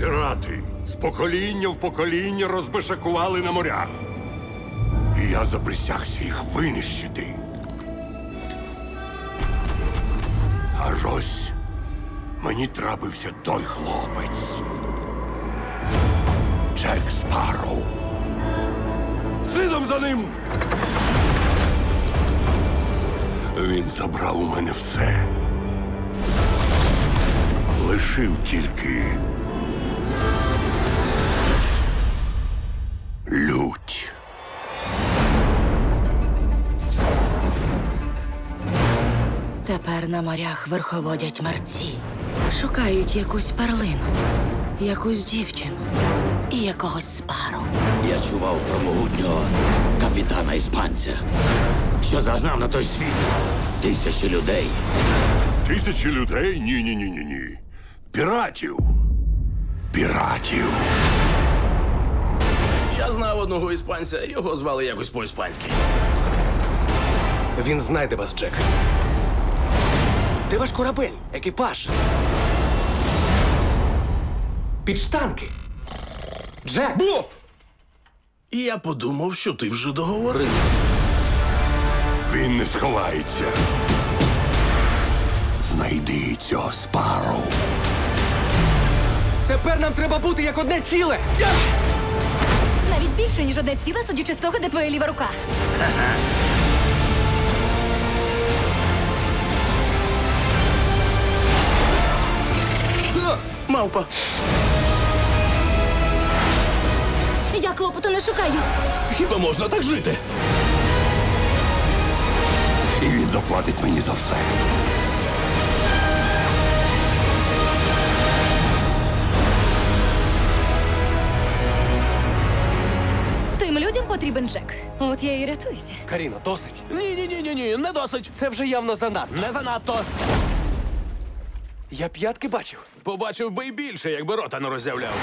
Пірати з покоління в покоління розбишакували на морях. І я заприсягся їх винищити. Аж ось мені трапився той хлопець. Джек Спарроу. Слідом за ним. Він забрав у мене все. Лишив тільки. Тепер на морях верховодять мерці. Шукають якусь перлину, якусь дівчину і якогось спару. Я чував про могутнього капітана іспанця, що загнав на той світ тисячі людей. Тисячі людей? Ні, ні, ні, ні, ні. Піратів. Піратів. Я знав одного іспанця, його звали якось по-іспанськи. Він знайде вас, Джек. Де ваш корабель? Екіпаж? Підштанки. Джек! І я подумав, що ти вже договорив. Він не сховається. Знайди цього спару. Тепер нам треба бути як одне ціле! Навіть більше, ніж одне ціле, судячи з того, де твоя ліва рука. Мавпа. Я клопоту не шукаю. Хіба можна так жити? І він заплатить мені за все. Тим людям потрібен Джек. От я і рятуюся. Каріно, досить. Ні, ні, ні, ні, ні, не досить. Це вже явно занадто. Не занадто. Я п'ятки бачив. Побачив би й більше, якби рота не роззявляв.